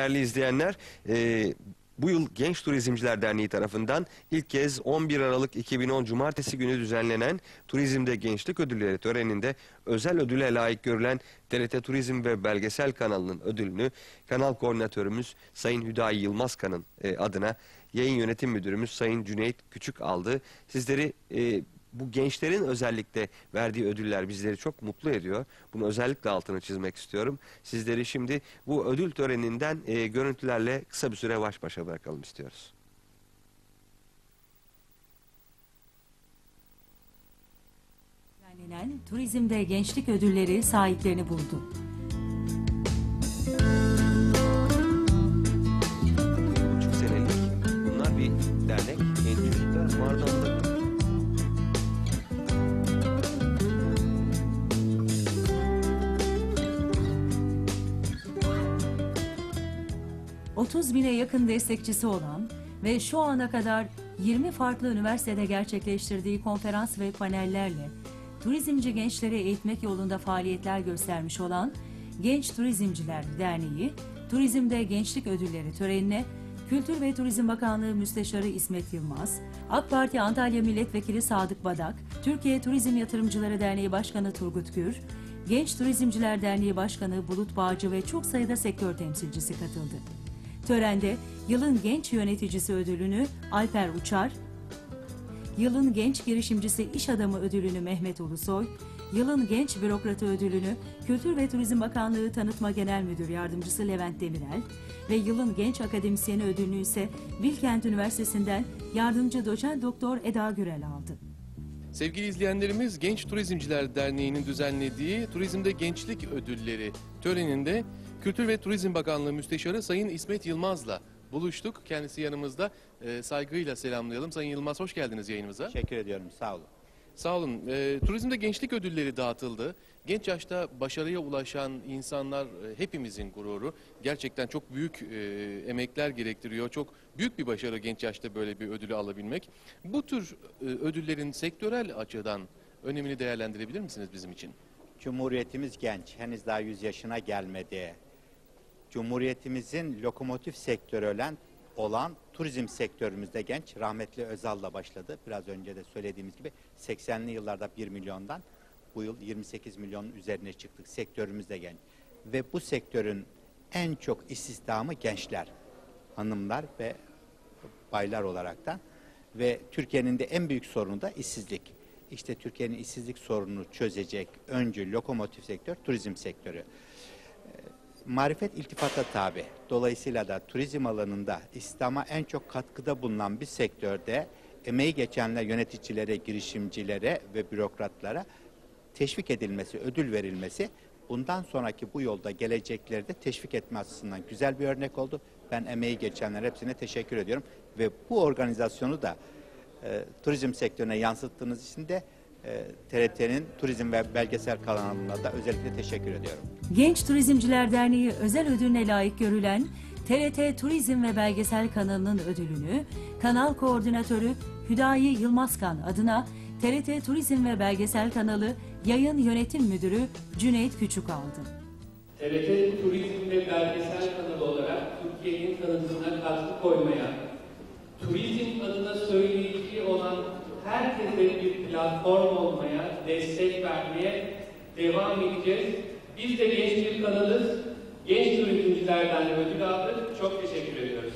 Değerli izleyenler, e, bu yıl Genç Turizmciler Derneği tarafından ilk kez 11 Aralık 2010 Cumartesi günü düzenlenen Turizmde Gençlik Ödülleri töreninde özel ödüle layık görülen TRT Turizm ve Belgesel kanalının ödülünü kanal koordinatörümüz Sayın Hüdayi Yılmazkan'ın e, adına yayın yönetim müdürümüz Sayın Cüneyt Küçük aldı. Sizleri e, bu gençlerin özellikle verdiği ödüller bizleri çok mutlu ediyor. Bunu özellikle altını çizmek istiyorum. Sizleri şimdi bu ödül töreninden e, görüntülerle kısa bir süre baş başa bırakalım istiyoruz. Düzenlenen Turizmde Gençlik Ödülleri sahiplerini buldu. 30 bine yakın destekçisi olan ve şu ana kadar 20 farklı üniversitede gerçekleştirdiği konferans ve panellerle turizmci gençleri eğitmek yolunda faaliyetler göstermiş olan Genç Turizmciler Derneği, Turizmde Gençlik Ödülleri törenine Kültür ve Turizm Bakanlığı Müsteşarı İsmet Yılmaz, AK Parti Antalya Milletvekili Sadık Badak, Türkiye Turizm Yatırımcıları Derneği Başkanı Turgut Gür, Genç Turizmciler Derneği Başkanı Bulut Bağcı ve çok sayıda sektör temsilcisi katıldı. Törende yılın genç yöneticisi ödülünü Alper Uçar, yılın genç girişimcisi iş adamı ödülünü Mehmet Ulusoy, yılın genç bürokratı ödülünü Kültür ve Turizm Bakanlığı Tanıtma Genel Müdür Yardımcısı Levent Demirel ve yılın genç akademisyeni ödülünü ise Bilkent Üniversitesi'nden yardımcı doçent doktor Eda Gürel aldı. Sevgili izleyenlerimiz Genç Turizmciler Derneği'nin düzenlediği Turizmde Gençlik Ödülleri töreninde Kültür ve Turizm Bakanlığı Müsteşarı Sayın İsmet Yılmaz'la buluştuk. Kendisi yanımızda Ee, saygıyla selamlayalım. Sayın Yılmaz hoş geldiniz yayınımıza. Teşekkür ediyorum. Sağ olun. Sağ olun. Ee, turizmde gençlik ödülleri dağıtıldı. Genç yaşta başarıya ulaşan insanlar e, hepimizin gururu. Gerçekten çok büyük e, emekler gerektiriyor. Çok büyük bir başarı genç yaşta böyle bir ödülü alabilmek. Bu tür e, ödüllerin sektörel açıdan önemini değerlendirebilir misiniz bizim için? Cumhuriyetimiz genç. Henüz daha 100 yaşına gelmedi. Cumhuriyetimizin lokomotif sektörü olan, olan turizm sektörümüzde genç. Rahmetli Özal'la başladı. Biraz önce de söylediğimiz gibi 80'li yıllarda 1 milyondan bu yıl 28 milyonun üzerine çıktık. Sektörümüz de genç. Ve bu sektörün en çok istihdamı gençler. Hanımlar ve baylar olaraktan. Ve Türkiye'nin de en büyük sorunu da işsizlik. İşte Türkiye'nin işsizlik sorununu çözecek öncü lokomotif sektör turizm sektörü. Marifet iltifata tabi. Dolayısıyla da turizm alanında İslam'a en çok katkıda bulunan bir sektörde emeği geçenler yöneticilere, girişimcilere ve bürokratlara teşvik edilmesi, ödül verilmesi bundan sonraki bu yolda gelecekleri de teşvik etme açısından güzel bir örnek oldu. Ben emeği geçenler hepsine teşekkür ediyorum ve bu organizasyonu da e, turizm sektörüne yansıttığınız için de e, TRT'nin turizm ve belgesel kanalına da özellikle teşekkür ediyorum. Genç Turizmciler Derneği özel ödülüne layık görülen TRT Turizm ve Belgesel kanalının ödülünü kanal koordinatörü Hüdayi Yılmazkan adına TRT Turizm ve Belgesel kanalı yayın yönetim müdürü Cüneyt Küçük aldı. TRT Turizm ve Belgesel kanalı olarak Türkiye'nin tanıtımına katkı koymaya, turizm herkese bir platform olmaya, destek vermeye devam edeceğiz. Biz de genç bir kanalız. Genç turizmcilerden ödül aldık. Çok teşekkür ediyoruz.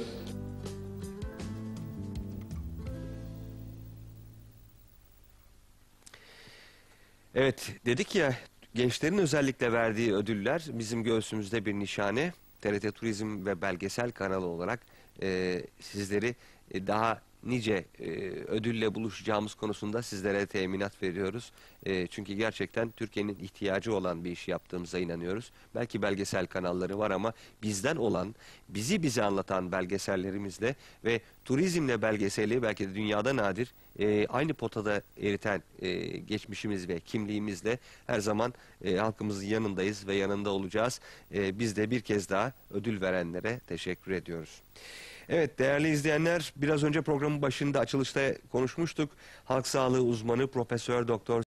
Evet dedik ya gençlerin özellikle verdiği ödüller bizim göğsümüzde bir nişane. TRT Turizm ve Belgesel kanalı olarak e, sizleri e, daha nice e, ödülle buluşacağımız konusunda sizlere teminat veriyoruz. E, çünkü gerçekten Türkiye'nin ihtiyacı olan bir iş yaptığımıza inanıyoruz. Belki belgesel kanalları var ama bizden olan, bizi bize anlatan belgesellerimizle ve turizmle belgeseli belki de dünyada nadir e, aynı potada eriten e, geçmişimiz ve kimliğimizle her zaman e, halkımızın yanındayız ve yanında olacağız. E, biz de bir kez daha ödül verenlere teşekkür ediyoruz. Evet değerli izleyenler biraz önce programın başında açılışta konuşmuştuk. Halk sağlığı uzmanı Profesör Doktor